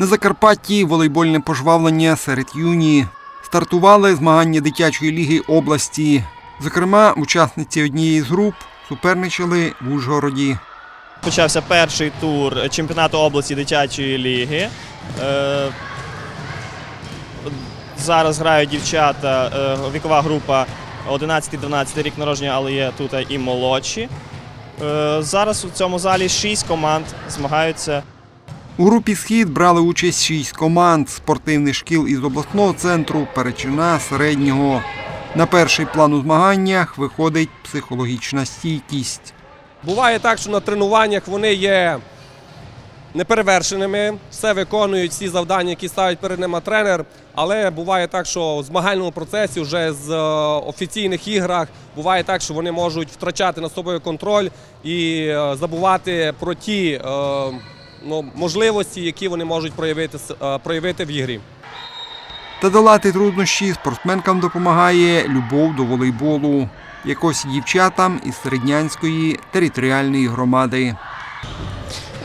На Закарпатті волейбольне пожвавлення серед юні. Стартували змагання дитячої ліги області. Зокрема, учасниці однієї з груп суперничали в Ужгороді. Почався перший тур чемпіонату області дитячої ліги. Е, Зараз грають дівчата, е, вікова група 11-12 рік народження, але є тут і молодші. Е, Зараз у цьому залі шість команд змагаються. У групі Схід брали участь шість команд спортивних шкіл із обласного центру, Перечина, середнього. На перший план у змаганнях виходить психологічна стійкість. Буває так, що на тренуваннях вони є неперевершеними, все виконують всі завдання, які ставить перед ними тренер. Але буває так, що у змагальному процесі вже з е, офіційних іграх буває так, що вони можуть втрачати над собою контроль і е, забувати про ті е, ну, можливості, які вони можуть проявити, е, проявити в ігрі. Та долати труднощі спортсменкам допомагає любов до волейболу. Якось дівчатам із середнянської територіальної громади.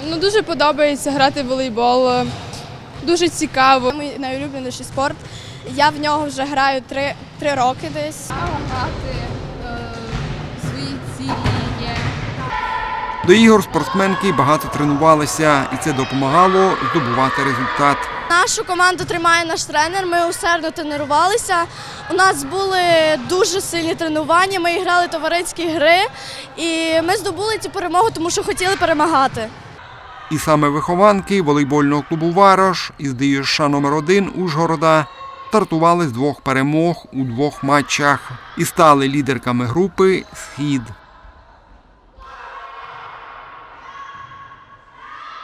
Ну, дуже подобається грати в волейбол. Дуже цікаво. Мій найулюбленіший спорт. Я в нього вже граю три, три роки десь. Грати свої цілі. До ігор спортсменки багато тренувалися, і це допомагало здобувати результат. Нашу команду тримає наш тренер. Ми усердно тренувалися. У нас були дуже сильні тренування. Ми грали товариські гри, і ми здобули цю перемогу, тому що хотіли перемагати. І саме вихованки волейбольного клубу Варош із ДЮШ номер 1 Ужгорода стартували з двох перемог у двох матчах і стали лідерками групи Схід.